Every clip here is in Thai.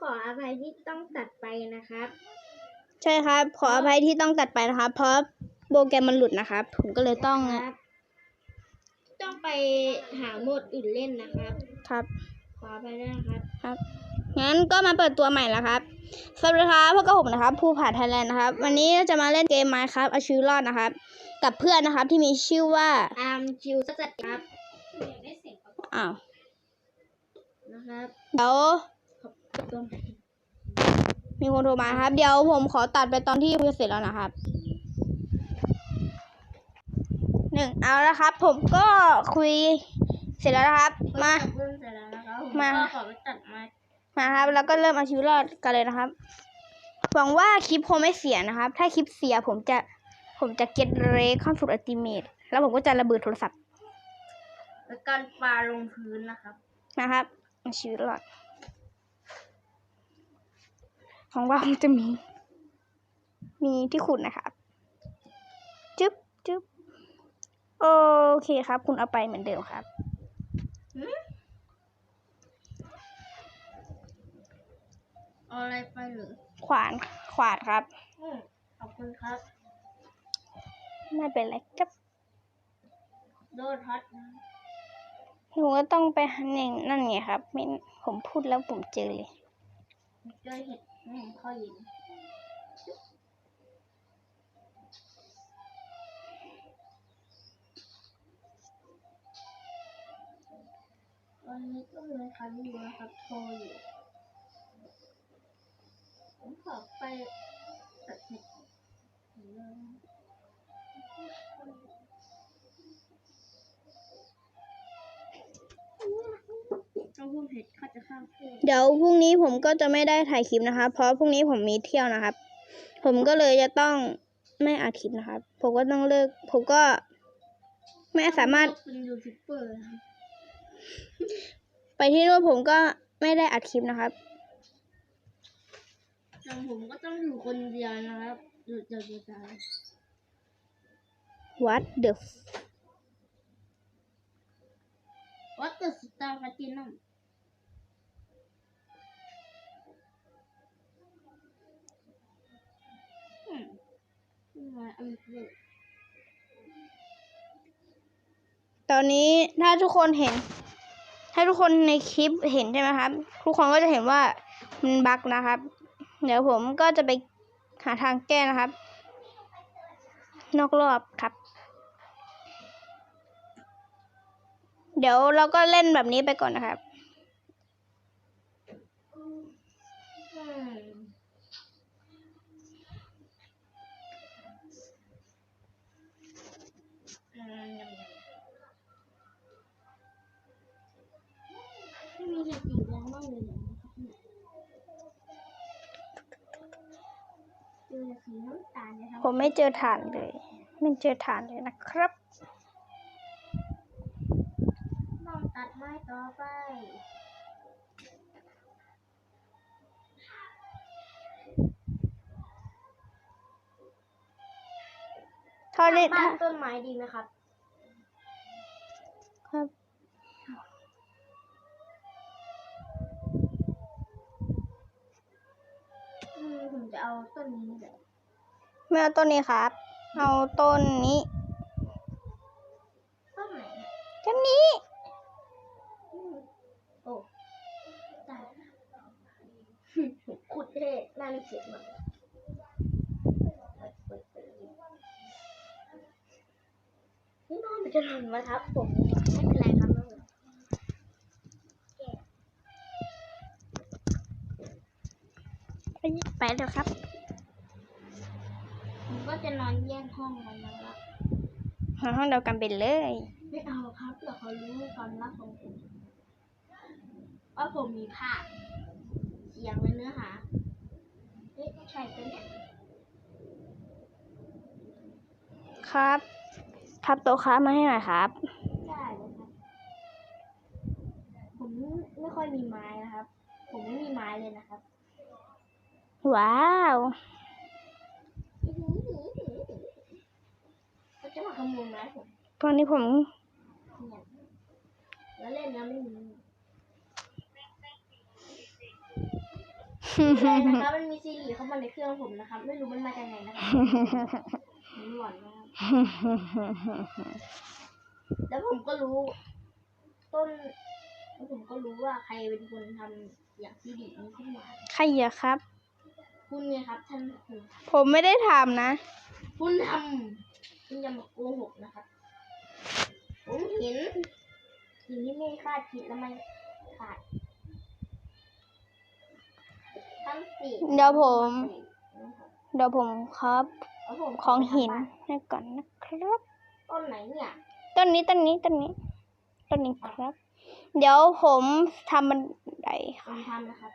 ขออภัยที่ต้องตัดไปนะครับ ใช่ครับ ขออภัยที่ต้องตัดไปนะครับ เพราะโปรแกรมมันหลุดนะครับ ผมก็เลยต้องครับ ต้องไปหาโหมดอื่นเล่นนะครับ ครับ ขออภัยด้วยนะครับ ครับ งั้นก็มาเปิดตัวใหม่แล้วครับ สวัสดีครับพวกกับผมนะครับ ผู้ผ่านไทยแลนด์นะครับ วันนี้จะมาเล่นเกมไมค์ครับเอาชีวิตรอดนะครับ กับเพื่อนนะครับที่มีชื่อว่า อาร์มจิวสัตครับอ้าวนะครับ เดี๋ยวตัวให ม่มีคนโทรมาครับ เดี๋ยวผมขอตัดไปตอนที่คุยเสร็จแล้วนะครับหนึ่งเอาละครับ ผมก็คุยเสร็จแล้วนะครับ มาเพิ่งเสร็จแล้วนะครับผมมาก็ขอไปตัดไม้มาครับ แล้วก็เริ่มเอาชีวิตรอดกันเลยนะครับหวังว่าคลิปคงไม่เสียนะครับ ถ้าคลิปเสียผมจะผมจะเก็ตเรคข้ามสุดอัติเมตแล้วผมก็จะระเบิดโทรศัพท์แล้วการปาลงพื้นนะครับนะครับเอาชีวิตรอด หวังว่าคงจะมี มีที่ขุดนะครับจึ๊บจึ๊บโอเคครับ คุณเอาไปเหมือนเดิมครับเอาอะไรไปหรือขวานขวานครับอืมขอบคุณครับ ไม่เป็นไรครับโดนฮอตนะหนูก็ต้องไปหาหนึ่งนั่นไงครับไม่ผมพูดแล้วผมเจอเลยเจอเห็ด อืมข้าวเย็นวันนี้ก็มีใครไม่รู้นะครับโทรอยู่ผมขอไปตัดเห็ด ต้องพูดเห็ดเขาจะข้ามเพื่อนเดี๋ยวพรุ่งนี้ผมก็จะไม่ได้ถ่ายคลิปนะครับ เพราะพรุ่งนี้ผมมีเที่ยวนะครับ ผมก็เลยจะต้องไม่อัดคลิปนะครับ ผมก็ต้องเลิก ผมก็ไม่สามารถเป็นยูทูบเบอร์นะครับไปที่นู่นผมก็ไม่ได้อัดคลิปนะครับแต่ผมก็ต้องอยู่คนเดียวนะครับอยู่เดียวจะตาย What the f- วัดเตอร์สตาร์ฟาตินัมอืมมาอันนี้ ตอนนี้ถ้าทุกคนเห็น ถ้าทุกคนในคลิปเห็นใช่ไหมครับ ทุกคนก็จะเห็นว่ามันบั๊กนะครับ เดี๋ยวผมก็จะไปหาทางแก้นะครับ นอกรอบครับ เดี๋ยวเราก็เล่นแบบนี้ไปก่อนนะครับอื ไม่มีเห็ดสีแดงบ้างเลยเหรอครับเนี่ยเจอสีน้ำตาลนะครับ ผมไม่เจอฐานเลย ไม่เจอฐานเลยนะครับต้องตัดไม้ต่อไปทอดได้บ้านต้นไม้ดีไหมครับ ครับ ผมจะเอาต้นนี้แหละไม่เอาต้นนี้ครับ เอาต้นนี้ ต้นไหนต้นนี้อืมโอ้ตายขุดเท่น่ามีเสียงมากนี่น้องมันจะหล่นมาทับผมไม่เป็นไรครับ น้องไปไปเดี๋ยวครับผมก็จะนอนแยกห้องกันนะครับนอนห้องเดียวกันไปเลย ไม่เอาครับเดี๋ยวเขารู้ความลับของผมว่าผมมีภาพเสียงและเนื้อหาเฮ้ยใช่ปะเนี่ยครับทับโต๊ะค้ามาให้หน่อยครับได้เลยครับ ผมไม่ค่อยมีไม้นะครับ ผมไม่มีไม้เลยนะครับ ว้าวจะมาขโมยไม้ผมตอนนี้ผมแล้วเล่นนะไม่มีนะครับมันมีซีรีส์เข้ามาในเครื่องผมนะครับ ไม่รู้มันมาจากไหนนะครับมันหลอนมากแล้วผมก็รู้ ต้นแล้วผมก็รู้ว่าใครเป็นคนทำอย่างซีรีส์นี้ขึ้นมาใครอะครับ คุณไงครับท่านคุณผมไม่ได้ทำนะ คุณทำคุณอย่ามาโกหกนะครับ ผมเห็นสิ่งที่ไม่คาดคิดแล้วมันขาดทั้งสี่เดี๋ยวผม เดี๋ยวผมครับ แล้วผมของหินให้ก่อนนะครับ ต้นไหนเนี่ย ต้นนี้ต้นนี้ต้นนี้ต้นนี้ครับ เดี๋ยวผมทำบันไดผมทำนะครับ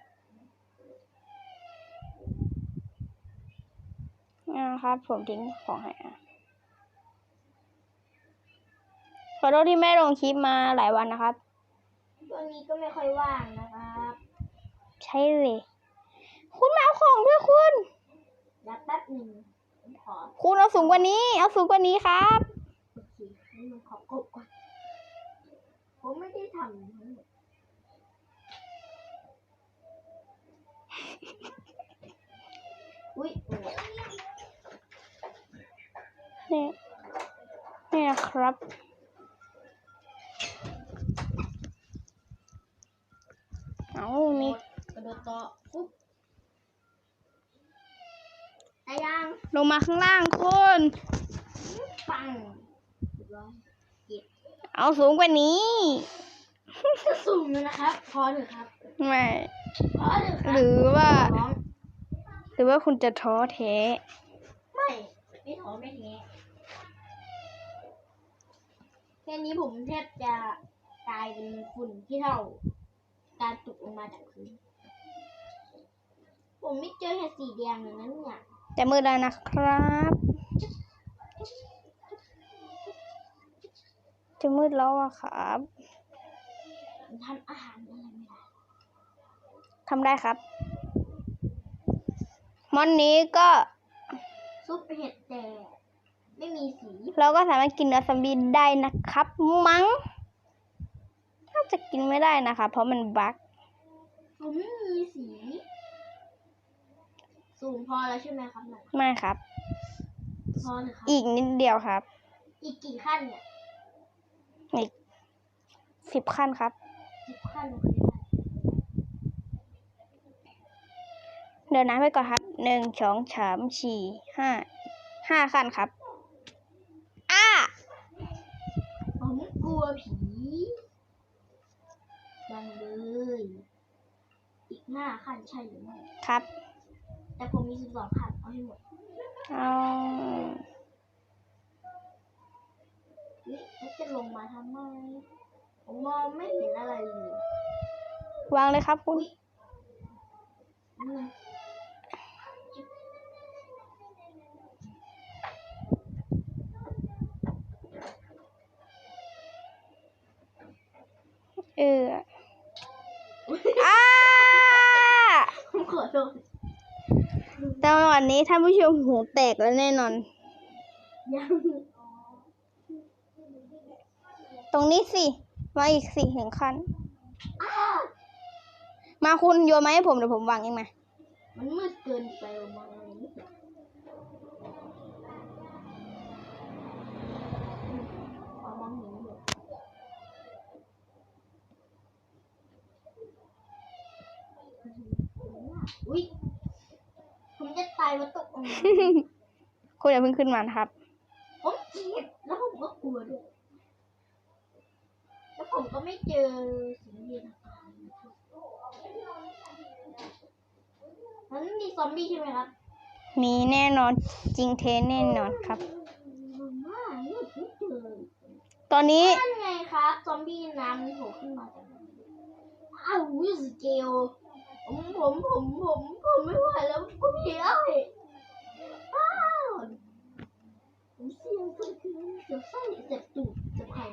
นะครับ ผมทิ้งของให้อะขอโทษที่ไม่ลงคลิปมาหลายวันนะครับช่วงนี้ก็ไม่ค่อยว่างนะครับ ใช่เลย คุณมาเอาของด้วยคุณรับแป๊บหนึ่งผมขอคุณเอาสูงกว่านี้ เอาสูงกว่านี้ครับ โอเคงั้นผมขอกบก่อนผมไม่ได้ทำทั้งหมดอุ้ยโอ้ย นี่นี่นะครับ เอามีกระโดดต่อปุ๊บได้ยังลงมาข้างล่างคุณปังเรียบร้อยเอาสูงกว่านี้จะสูงเลยนะครับ พอเถอะครับ ไม่ พอเถอะครับหรือว่าน้องหรือว่าคุณจะท้อแท้ ไม่ ไม่ถอไม่แท้ แค่นี้ผมแทบจะกลายเป็นฝุ่นที่เท่า การตกลงมาจากพื้น ผมไม่เจอเห็ดสีแดงเลยนะเนี่ยแต่มือแล้วนะครับ จะมืดแล้วอะครับผมทำอาหารอะไรไม่ได้ทำได้ครับมอนนี้ก็ซุปเห็ดแต่ ไม่มีสี เราก็สามารถกินเนื้อซอมบี้ได้นะครับ มั้งน่าจะกินไม่ได้นะคะ เพราะมันบั๊กผมไม่มีสี สูงพอแล้วใช่ไหมครับน่ะไม่ครับ พอเลยครับ อีกนิดเดียวครับ อีกกี่ขั้นเนี่ยอีกสิบขั้นครับ สิบขั้นโอเคได้เดินน้ำไปก่อนครับหนึ่งสองสามสี่ห้าห้าขั้นครับ อ้า ผมกลัว ผีดังเลย อีกห้าขั้นใช่หรือไม่ ครับ แต่ผมมีสิบสองขั้นเอาให้หมด เอาเฮ้ยแล้วจะลงมาทำไม ผมมองไม่เห็นอะไรเลยวางเลยครับคุณอืม เอออ้าผมขอโทษแต่วันนี้ท่านผู้ชมหูแตกแล้วแน่นอน ยังตรงนี้สิ มาอีกสี่ถึงขั้นอ้ามาคุณโยนมาให้ผมเดี๋ยวผมวางเองมา มันมืดเกินไปผมมอง อุ้ยผมจะตายว่าตกลงมาคุณอย่าเพิ่งขึ้นมานะครับ ผมกรีดแล้วผมก็กลัวด้วย แล้วผมก็ไม่เจอสิ่งที่ต่างๆมันมีซอมบี้ใช่ไหมครับมีแน่นอนจริงเทแน่นอนครับผมว่าเนี่ยไม่เจอตอนนี้นั่นไงครับ ซอมบี้น้ำมันโผล่ขึ้นมาจากน้ำอ้าววิสเกล ผมผมผมผมผมไม่ไหวแล้วก็เพี้ยเลยอ้าวผมเสียวสุดคือเสียวไส้เจ็บตูดเจ็บไข่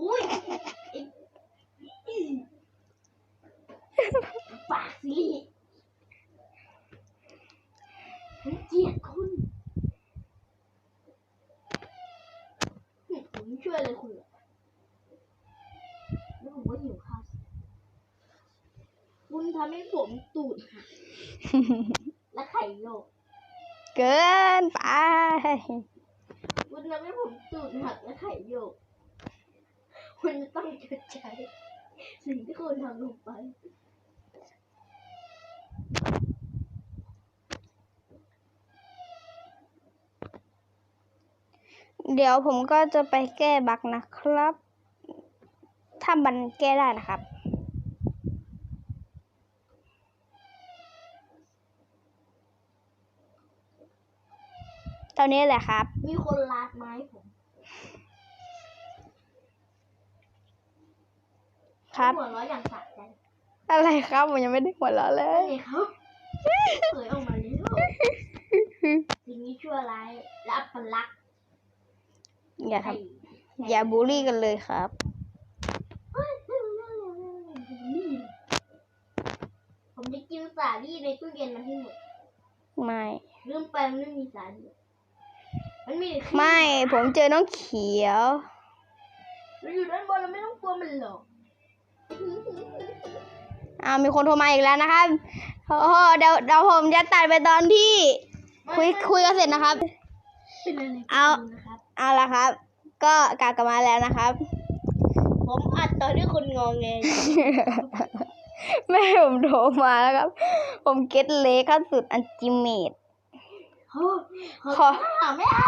อุ้ยไอ้อีปากสิผมเกลียดคุณผมช่วยเลยคุณหรอกแล้วผมก็หิวข้าวสิ คุณทำให้ผมตูดหักและไข่โยกเกินไป คุณทำให้ผมตูดหักและไข่โยก คุณจะต้องชดใช้ สิ่งที่คุณทำลงไป เดี๋ยวผมก็จะไปแก้บั๊กนะครับ ถ้ามันแก้ได้นะครับ ตอนนี้แหละครับ มีคนลาดไม้ผม ครับหัวเร้อยอย่างสะใจอะไรครับผมยังไม่ได้หัวเราะเลนั่ยนไงครับเผยออกมาแล้วสิ่งนี้ชั่วร้ายและอัปลักษณ์อย่าทไข่ำอย่าบูลลี่กันเลยครับผมจะกินสาลี่ในตู้เย็นมันให้หมด ไม่ลืมไปมันไม่มีสาลี่ มันมีแต่ขี้ไม่ผมเจอน้องเขียวเราอยู่ด้านบนเราไม่ต้องกลัวมันหรอกอ้าวมีคนโทรมาอีกแล้วนะครับโอ้โหเดี๋ยวเดี๋ยวผมจะตัดไปตอนที่คุยคุยกันเสร็จนะครับ เป็นอะไรเอา นะครับ เอาละครับ ก็กลับกลับมาแล้วนะครับ ผมอัดตอนที่คุณงองเงยแม่ผมโทรมาแล้วครับ ผมเก็ตเล็กขั้นสุดอันจิเมตโอ้ ขอหาไม่ได้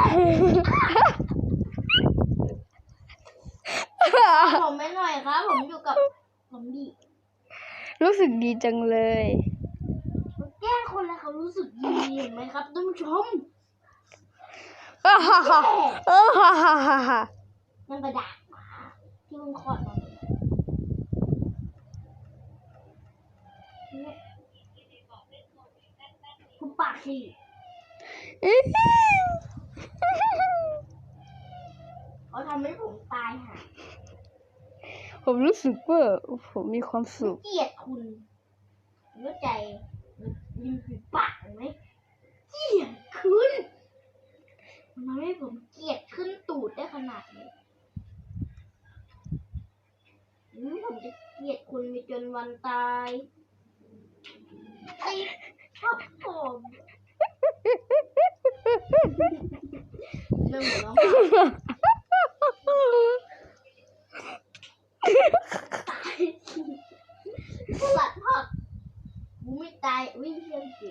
ผมไม่หน่อยครับ ผมอยู่กับผมดีรู้สึกดีจังเลยผมแกล้งคนแล้วเขารู้สึกดีเห็นไหมครับท่านผู้ชมเออฮ่าฮ่าเออฮ่าฮ่าฮ่าฮ่ามันกระดาษหมาที่มึงคลอดมาเนี่ยคุณปากสิ เขาทำให้ผมตายห่าผมรู้สึกว่าผมมีความสุขเกลียดคุณเข้าใจริมฝีปากเห็นไหมเกลียดคุณมันทำให้ผมเกลียดขึ้นตูดได้ขนาดนี้อืมผมจะเกลียดคุณไปจนวันตาย เริ่มหัวเราะตายสลัดผักกูไม่ตายวิ่งเชื่อมจิ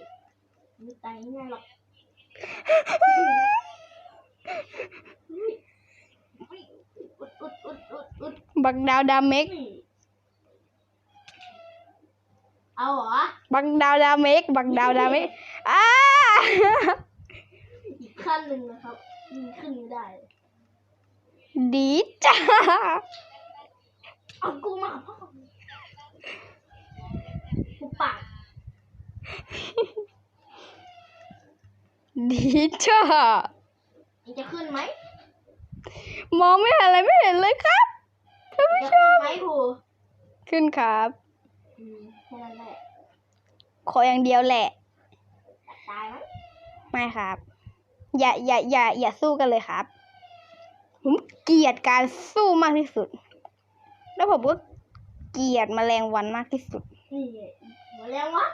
ไม่ได้ ดีจ้าเอากูมาพ่อกูปากดีจ้ามันจะขึ้นไหม มองไม่เห็นอะไรไม่เห็นเลยครับท่านมันผู้จะชขึ้นมไหมครูขึ้นครับอืมแค่นั้นแหละขออย่างเดียวแหละ ตายไหมไม่ครับ อย่าอย่าอย่าอย่าสู้กันเลยครับ ผมเกลียดการสู้มากที่สุด แล้วผมก็เกลียดแมลงวันมากที่สุดนี่หมดแล้ววัน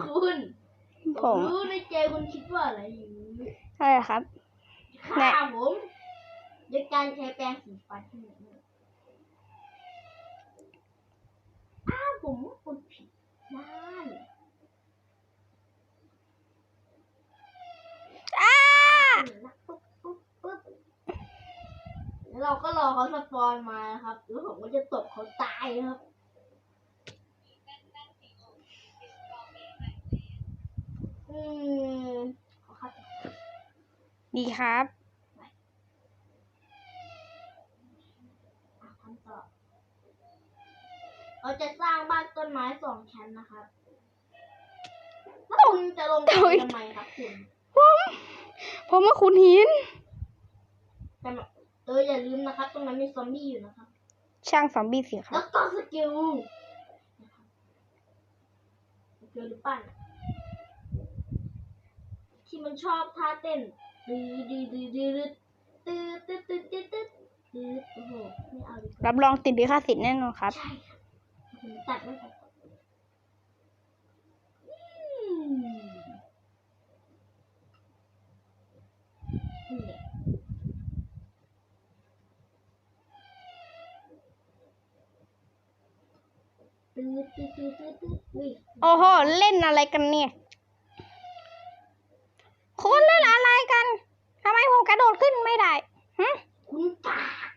คุณผมรู้ในใจคุณคิดว่าอะไรอยู่ใช่ครับฆ่าผมด้วยการใช้แปรงสีฟันที่ไหนเนี่ยอ้าวผมว่าคุณผิดด้าน อ้า ปุ๊บปุ๊บปุ๊บแล้ว เราก็รอเขาสปอนมานะครับแล้วผมก็จะตบเขาตายนะครับอืมขอครับดีครับอะทำต่อเราจะสร้างบ้านต้นไม้สองชั้นนะครับแล้วคุณจะลงไปทำไมครับคุณผม ผมมาขุดหินแต่มา เอออย่าลืมนะครับ ตรงนั้นมีซอมบี้อยู่นะครับ ช่างซอมบี้สิครัแล้บวก็สกิลนะครับสกิลหรือปั้นที่มันชอบท่าเต้นดื้อดื้อดื้อดื้อดื้อตื้อตื้อตื้อตื้อตื้อคือโอ้โหไม่เอาดีกว่ารับรองติดลิขสิทธิ์แน่นอนครับ ใช่ครับผมตัดไม่ตัดอืมนี่แหละตืดตืดตืดตืดตืดอุ้ย โอ้โห เล่นอะไรกันเนี่ย คุณเล่นอะไรกันทำไมผมกระโดดขึ้นไม่ได้หึคุณกาก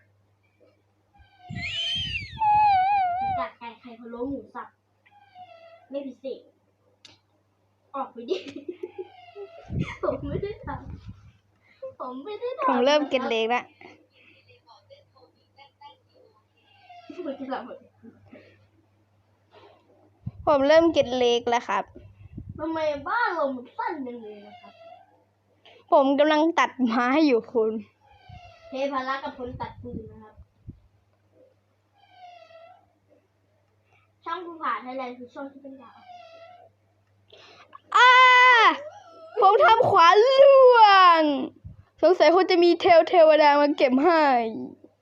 คุณกากไก่ไข่พะโล้หมูสับ ไม่พิเศษ ออกไปดิ ผมไม่ได้ทำผมไม่ได้ทำผมเริ่มเก็ตเล็กแล้วผมจะทำอะไร ผมเริ่มเก็ตเล็กแล้วครับ ทำไมบ้านเรามันสั้นจังเลยนะครับผมกำลังตัดไม้อยู่คุณ เทพาระกับพลตัดฟืนนะครับ ช่องภูผาไทยแลนด์คือช่องที่เป็นดาวอ้า ผมทำขวานล่วง สงสัยคุณจะมีเทวเทวดามาเก็บให้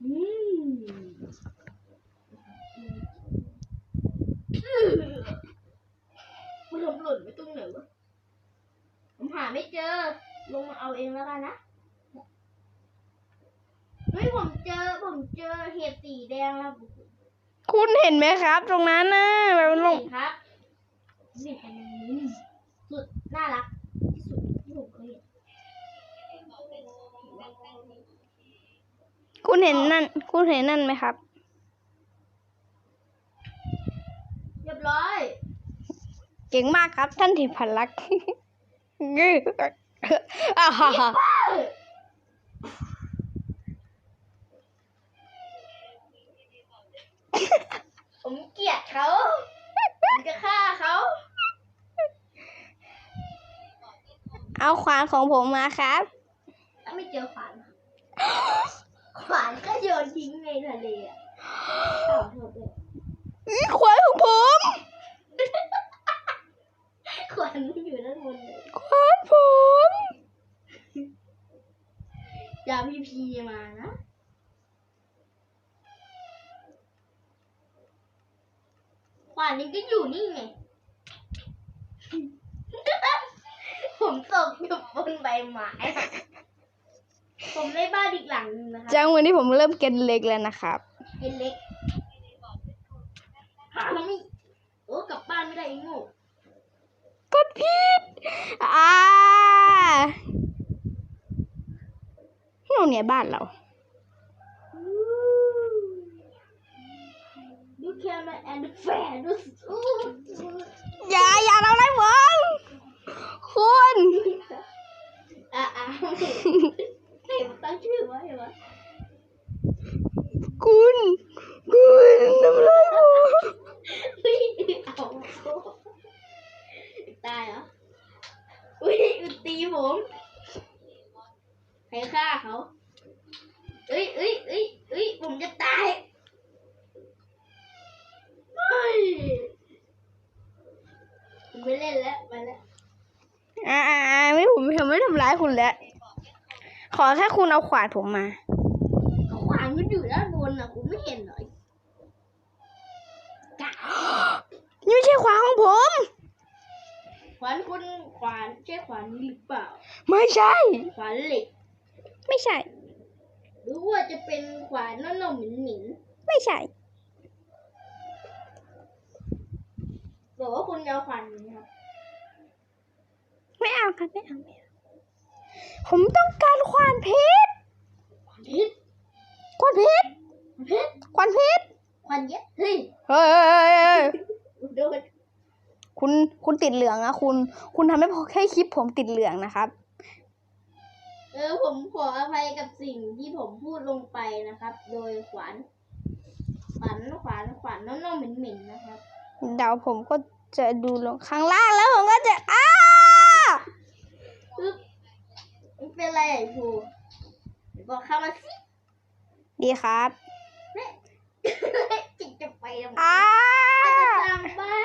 อืมมันหล่นหล่นไว้ตรงไหนวะ ผม หาไม่เจอ ลงมาเอาเองแล้วกันนะเฮ้ยผมเจอผมเจอเห็ดสีแดงแล้วคุณเห็นไหมครับ ตรงนั้นนะแบบมันลงเห็นครับนี่อันนี้สุดน่ารักที่สุดที่ผมเคยเห็นคุณเห็นนั่น คุณเห็นนั่นไหมครับ เรียบร้อย เก่งมากครับท่านถิพันลักษณ์ อ่าฮ่าฮ่าผมเกลียดเขาผมจะฆ่าเขา เอาขวานของผมมาครับ ถ้าไม่เจอขวาน ขวานก็โยนทิ้งในทะเลอะขอโทษด้วยนี่ขวานของผม ขวานมันอยู่ด้านบนเลยขวานผม อย่าพีพีมานะขวานนี้ก็อยู่นี่ไง ผมตกอยู่บนใบไม้ ผมได้บ้านอีกหลังนึงนะคะจังวันนี้ผมเริ่มเก็ตเล็กแล้วนะครับ เป็นเล็กหาไม่โอ้กลับบ้านไม่ได้ไอ้โง่กด ผิดอ่าโน่นเนี่ยบ้านเรา ดูแคมาแอนด์แฟร์ดูอย่าอย่าเราได้ผมคุณอะอะเห็นตั้งชื่อไว้เหรอคุณ คุณทำไรผมเฮ้ยเอา ตายเหรอ อุ้ยตีผมใครฆ่าเขาเอ้ยเอ้ยเอ้ยเอ้ยผมจะตายเฮ้ยผมไม่เล่นแล้วไปแล้วอ่าอ่าอ่าไม่ผมไม่ทำไม่ทำร้ายคุณแล้ว ขอแค่คุณเอาขวานผมมาเขาขวางมันอยู่ด้านบนอะผมไม่เห็นเลยกะนี่ไม่ใช่ขวานของผมข วานคุณขวานใช่ขวานนี้หรือเปล่า ไม่ใช่ ขวานเหล็ก ไม่ใช่ หรือว่าจะเป็นขวานน่าๆเหม็นไม่ใช่ๆบอกว่าคุณจะเอาขวานนี้ครับไม่เอาครับไม่เอาไม่เอาผมต้องการขวานเพชรขวานพิษขวานเพชรขวานพิษขวานเพชรขวานเย็ดเฮ้ยเฮ้ยเฮ้ยเฮ้ยเฮ้ยโดน คุณคุณติดเหลืองอะคุณ คุณทำให้พอแค่คลิปผมติดเหลืองนะครับ เออผมขออภัยกับสิ่งที่ผมพูดลงไปนะครับ โดยขวานขวานขวานขวานน่าๆเหม็นๆนะครับเดี๋ยวผมก็จะดูลงข้างล่างแล้วผมก็จะอ้าปึ๊บมันเป็นอะไรไอ้ภูเดี๋ยวบอกเข้ามาสิดีครับจิตจะไปทำไมอ้าสร้างบ้าน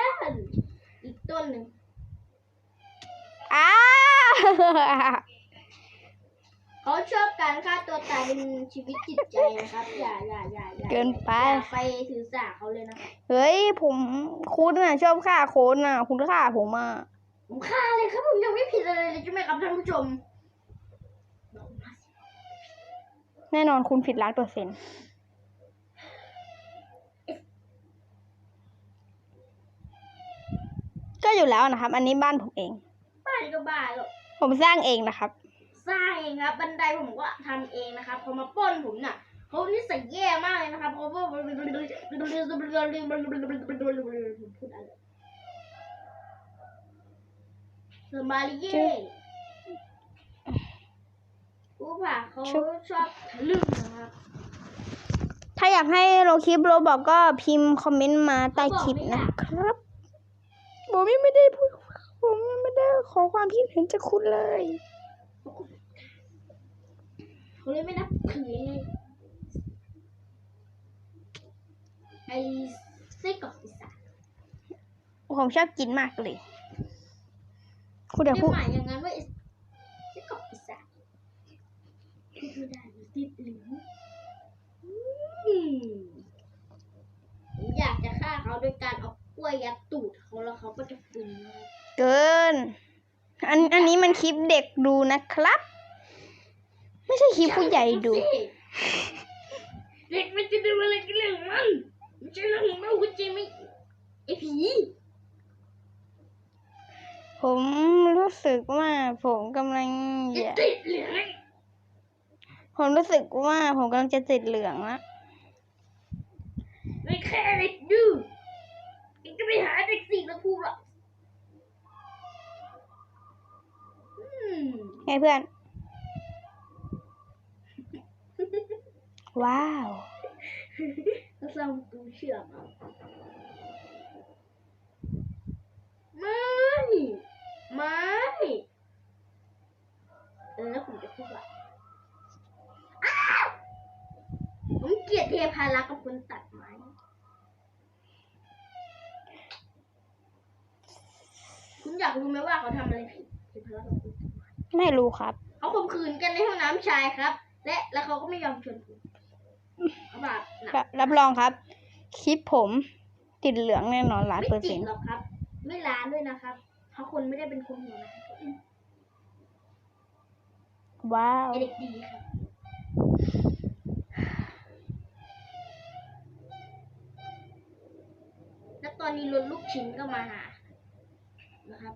เขาชอบการฆ่าตัวตายเป็นชีวิตจิตใจนะครับ อย่าอย่าอย่าอย่าเกินไป อย่าไปถือสาเขาเลยนะครับเฮ้ย ผมคุณน่ะ ชอบฆ่าคนน่ะ คุณฆ่าผมอะผมฆ่าเลยครับผมยังไม่ผิดอะไรเลยใช่ไหมครับท่านผู้ชม แน่นอนคุณผิดล้านเปอร์เซ็นต์ก็อยู่แล้วนะครับ อันนี้บ้านผมเอง บ้านก็บ้าแล้ว ผมสร้างเองนะครับ สร้างเองครับบันไดผมก็ทำเองนะครับเขามาปล้นผมน่ะเขานิสัยแย่มากเลยนะครับเขาพูดอะไรสมาริเย่ผู้ผ่าเขาชอบทะลึ่งนะครับถ้าอยากให้ลงคลิปโรบอกก็พิมพ์คอมเมนต์มาใต้คลิปนะครับผมยังไม่ได้พูด ได้ขอความคิดเห็นจากคุณเลยเขาเลยไม่นับถือไงไอ้ไส้กรอกอีสานผมชอบกินมากเลย คุณเดี๋ยวไม่พูดหมายอย่างนั้นว่าไส้กรอกอีสานพูได้ติดลิ้นอืมผมอยากจะฆ่าเขาโดยการเอากล้วยยัดตูดเขาแล้วเขาก็จะฟินนะครับ เกิน อันอันนี้มันคลิปเด็กดูนะครับ ไม่ใช่คลิปผู้ใหญ่ดู เด็กมันจะดูอะไรกันเรื่องมันไม่ใช่เรื่องของเราคุณเจไม่ไอผีผมรู้สึกว่าผมกำลังไออยากติดเหลืองผมรู้สึกว่าผมกำลังจะติดเหลืองละไม่แค่เด็กดื้อเองจะไปหาเด็กสี่แล้วพูดหรอกอืม ไงเพื่อน ว้าวก็สร้างประตูเชื่อมเอาไม่ ไม่เออแล้วผมจะพูดว่าอ้าวผมเกลียดเทพารักษ์กับคนตัดไม้คุณอยากรู้ไหมว่าเขาทำอะไรผิดเทพารักษ์กับคนตัด ไม้ไม่รู้ครับเขาข่มขืนกันในห้องน้ำชายครับ และแล้วเขาก็ไม่ยอมชวนผมเขาแบบหนักรับรองครับ คลิปผมติดเหลืองแน่นอนล้านไม่เปอร์ติเซ็ดนต์หรอกครับ ไม่ล้านด้วยนะครับเพราะคนไม่ได้เป็นคนหัวร้ายว้าว ไอเด็กดีครับ แล้วตอนนี้รถลูกชิ้นก็มาหานะครับ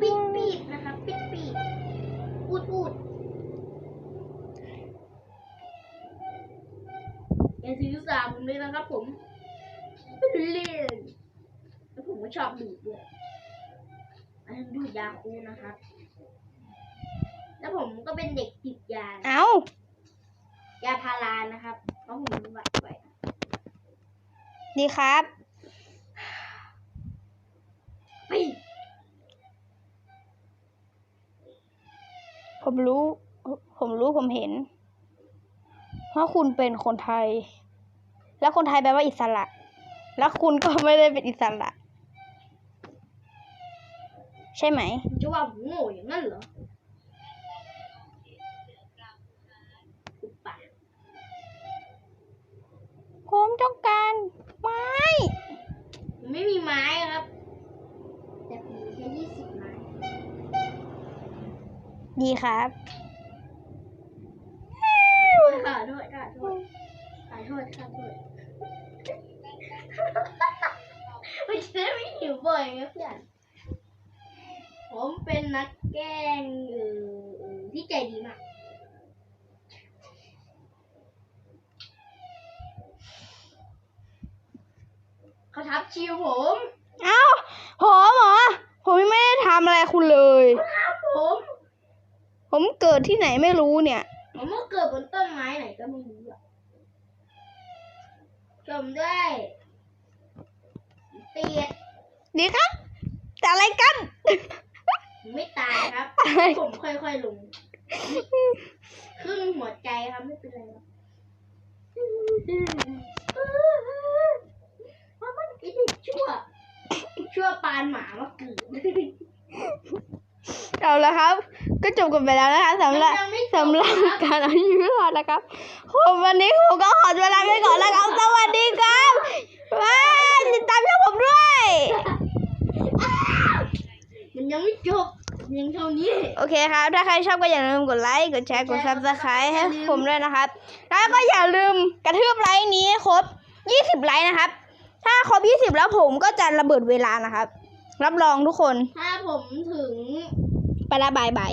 ปิดปีดนะครับปิดปีดอูดอูดอย่าถือสาผมเลยนะครับผมไม่ได้เล่นแล้วผมก็ชอบดูดด้วยอันนั้นดูดยาคูนะครับ แล้วผมก็เป็นเด็กติดยานะเอ้า ยาพารานะครับ เพราะผมมีหวัดไว้ดีครับ ไป ผมรู้ ผมรู้ผมเห็นว่าคุณเป็นคนไทย แล้วคนไทยแปลว่าอิสระ แล้วคุณก็ไม่ได้เป็นอิสระ ใช่ไหมผมจะว่าผมโง่อย่างนั้นเหรออุปปากผมต้องการไม้ผมไม่มีไม้ครับ แต่ผมมีแค่ยี่สิบไม้ ดีครับขอโทษขอโทษขอโทษขอโทษไม่ใช่ไม่หิวบ่อยนะเพื่อนผมเป็นนักแกล้งที่ใจดีมากเขาทับชิวผม เอ้าผมเหรอ ผมไม่ได้ทำอะไรคุณเลยเขาทับผม ผมเกิดที่ไหนไม่รู้เนี่ย ผมก็เกิดบนต้นไม้ไหนก็ไม่รู้อะชมด้วยเตียดดีครับ แต่อะไรกันผมไม่ตายครับ ผมค่อยๆลงครึ่งหัวใจครับไม่เป็นไรครับว่ามันไอเด็กชั่ว ชั่วปานหมามาเกิดโเอาละครับ ก็จบกันไปแล้วนะคะสำหรับยังไม่จบสำหรับครับการเอาชีวิตรอดนะครับผมวันนี้ผมก็ขอตัวลาไปก่อนแล้วครับสวัสดีครับว้ายติดตามช่องผมด้วย มันยังไม่จบยังเท่านี้ โอเคครับ ถ้าใครชอบก็อย่าลืมกดไลค์กดแชร์กดซับสไครต์ให้ผมด้วยนะครับ แล้วก็อย่าลืมกระทืบไลค์นี้ให้ครบ 20 ไลค์นะครับ ถ้าครบ 20 แล้วผมก็จะระเบิดเวลานะครับ รับรองทุกคน ถ้าผมถึง ไปละบายบาย